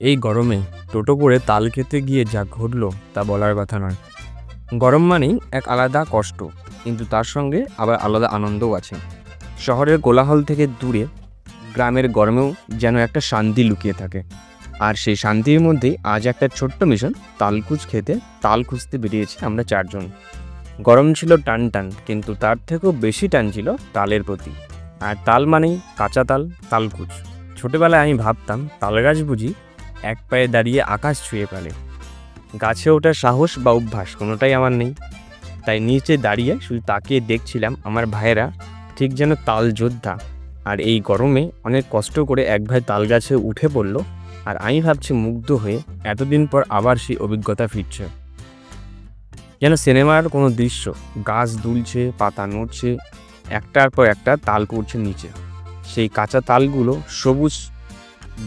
এই গরমে টোটো করে তাল খেতে গিয়ে যা ঘটলো তা বলার কথা নয়। গরম মানেই এক আলাদা কষ্ট, কিন্তু তার সঙ্গে আবার আলাদা আনন্দও আছে। শহরের কোলাহল থেকে দূরে, গ্রামের গরমেও যেন একটা শান্তি লুকিয়ে থাকে। আর সেই শান্তির মধ্যেই আজ একটা ছোট্ট মিশন তালকুচ খেতে তাল খুঁজতে বেরিয়েছি আমরা চারজন। গরম ছিল টান টান, কিন্তু তার থেকেও বেশি টান ছিল তালের প্রতি। আর তাল মানেই কাঁচা তাল, তালকুচ। ছোটবেলায় আমি ভাবতাম তাল গাছ বুঝি এক পায়ে দাঁড়িয়ে আকাশ ছুঁয়ে ফেলে। গাছে ওঠার সাহস বা অভ্যাস কোনোটাই আমার নেই। তাই নিচে দাঁড়িয়ে শুধু তাকিয়ে দেখছিলাম আমার ভাইয়েরা ঠিক যেন তাল যোদ্ধা। আর এই গরমে অনেক কষ্ট করে এক ভাই তাল গাছে উঠে পড়ল আর আমি ভাবছি মুগ্ধ হয়ে এতদিন পর আবার সেই অভিজ্ঞতা ফিরছে। যেন সিনেমার কোনো দৃশ্য, গাছ দুলছে, পাতা নড়ছে, একটার পর একটা তাল পড়ছে নিচে। সেই কাঁচা তালগুলো সবুজ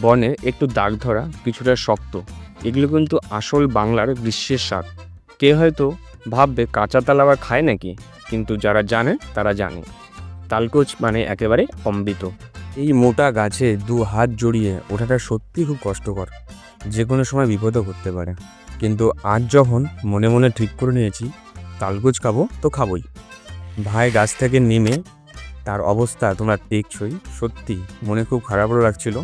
বনে একটু দাগ ধরা কিছুটা শক্ত। এগুলো কিন্তু আসল বাংলার গ্রীষ্মের শাক। কে হয়তো ভাববে, কাঁচা তাল আবার খায় নাকি? কিন্তু যারা জানে, তারা জানে। তালকোচ মানে একেবারে অমৃত। এই মোটা গাছে দু হাত জড়িয়ে ওঠাটা সত্যি খুব কষ্টকর। যে কোনো সময় বিপদও ঘটতে পারে। কিন্তু আজ যখন মনে মনে ঠিক করে নিয়েছি, তালকুচ খাব তো খাবোই। ভাই গাছ থেকে নেমে তার অবস্থা তোমরা দেখছই। সত্যি মনে খুব খারাপও লাগছিল।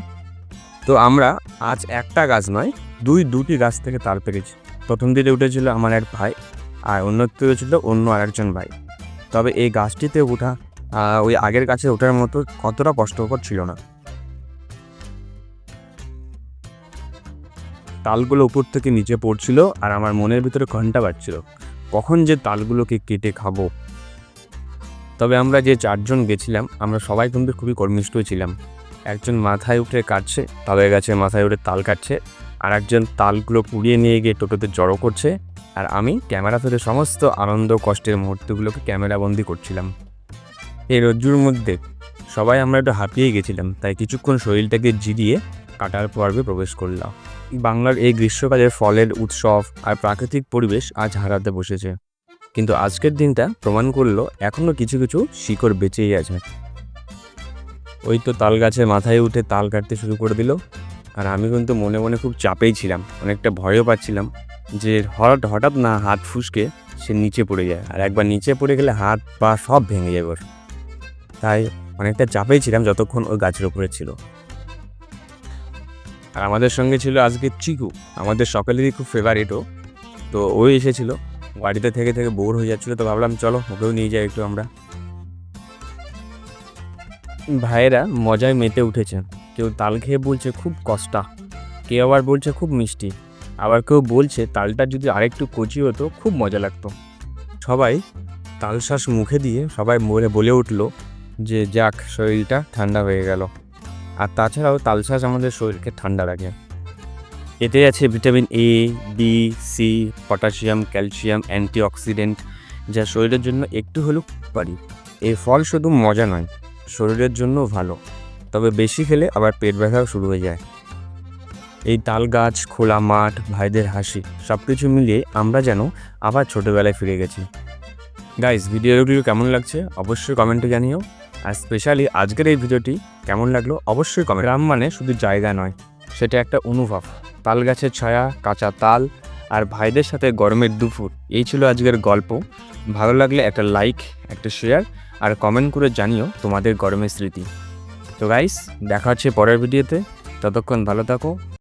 তো আমরা আজ একটা গাছ নয়, দুই, দুটি গাছ থেকে তাল পেরেছি। প্রথম দিকে উঠেছিল আমার এক ভাই আর অন্যতে ছিল অন্য আরেকজন ভাই। তবে এই গাছটিতে ওঠা ওই আগের গাছে ওঠার মতো কতটা কষ্টকর ছিল না। তালগুলো উপর থেকে নিচে পড়ছিল আর আমার মনের ভিতরে ঘণ্টা বাজছিল, কখন যে তালগুলোকে কেটে খাব। তবে আমরা যে চারজন গেছিলাম, আমরা সবাই কিন্তু খুবই কর্মিষ্ঠ ছিলাম। একজন মাথায় উঠে কাটছে তালের গাছে মাথায় উঠে তাল কাটছে, আর একজন তালগুলো পুড়িয়ে নিয়ে গিয়ে টোটোতে জড়ো করছে, আর আমি ক্যামেরা ধরে সমস্ত আনন্দ কষ্টের মুহূর্তগুলোকে ক্যামেরাবন্দি করছিলাম। এই রজ্জুর মধ্যে সবাই আমরা একটু হাঁপিয়ে গেছিলাম, তাই কিছুক্ষণ শরীরটাকে জিরিয়ে কাটার পর্বে প্রবেশ করলাম। বাংলার এই গ্রীষ্মকালের ফলের উৎসব আর প্রাকৃতিক পরিবেশ আজ হারাতে বসেছে। কিন্তু আজকের দিনটা প্রমাণ করল এখনও কিছু কিছু শিকড় বেঁচেই আছে। ওই তো তাল গাছের মাথায় উঠে তাল কাটতে শুরু করে দিল। আর আমি কিন্তু মনে মনে খুব চাপেই ছিলাম, অনেকটা ভয়ও পাচ্ছিলাম যে হঠাৎ হঠাৎ না হাত ফুসকে সে নিচে পড়ে যায়। আর একবার নিচে পড়ে গেলে হাত পা সব ভেঙে যাবে ওর। তাই অনেকটা চাপেই ছিলাম যতক্ষণ ওই গাছের উপরে ছিল। আর আমাদের সঙ্গে ছিল আজকে চিকু। আমাদের সকলেরই খুব ফেভারিটও তো ও এসেছিল। বাড়িতে থেকে থেকে বোর হয়ে যাচ্ছিল। তো ভাবলাম, চলো, ওকেও নিয়ে যাই একটু আমরা। ভাইয়েরা মজায় মেতে উঠেছে। কেউ তাল খেয়ে বলছে, খুব কষ্টা। কেউ আবার বলছে, খুব মিষ্টি। আবার কেউ বলছে, তালটা যদি আরেকটু কচি হতো, খুব মজা লাগতো। সবাই তালশ্বাস মুখে দিয়ে সবাই বলে বলে উঠল যে, যাক, শরীরটা ঠান্ডা হয়ে গেল। আর তাছাড়াও তালশ্বাস আমাদের শরীরকে ঠান্ডা রাখে। এতে আছে vitamin A B C potassium, calcium, antioxidant, যা শরীরের জন্য একটু হলেও পারি এই ফল শুধু মজা নয় শরীরের জন্যও ভালো, তবে বেশি খেলে আবার পেট ব্যথাও শুরু হয়ে যায়। এই তাল গাছ, খোলা মাঠ, ভাইদের হাসি সব কিছু মিলিয়ে আমরা যেন আবার ছোটোবেলায় ফিরে গেছি। গাইস ভিডিওগুলো কেমন লাগছে অবশ্যই কমেন্টে জানিও। আর স্পেশালি আজকের এই ভিডিওটি কেমন লাগল অবশ্যই কমেন্ট গ্রাম মানে শুধু জায়গা নয়, সেটা একটা অনুভব। তাল গাছের ছায়া, কাঁচা তাল আর ভাইদের সাথে গরমের দুপুর, এই ছিল আজকের গল্প। ভালো লাগলে একটা লাইক একটা শেয়ার আর কমেন্ট করে জানিও তোমাদের গরমের স্মৃতি। তো গাইস দেখা হচ্ছে পরের ভিডিওতে ততক্ষণ ভালো থাকো।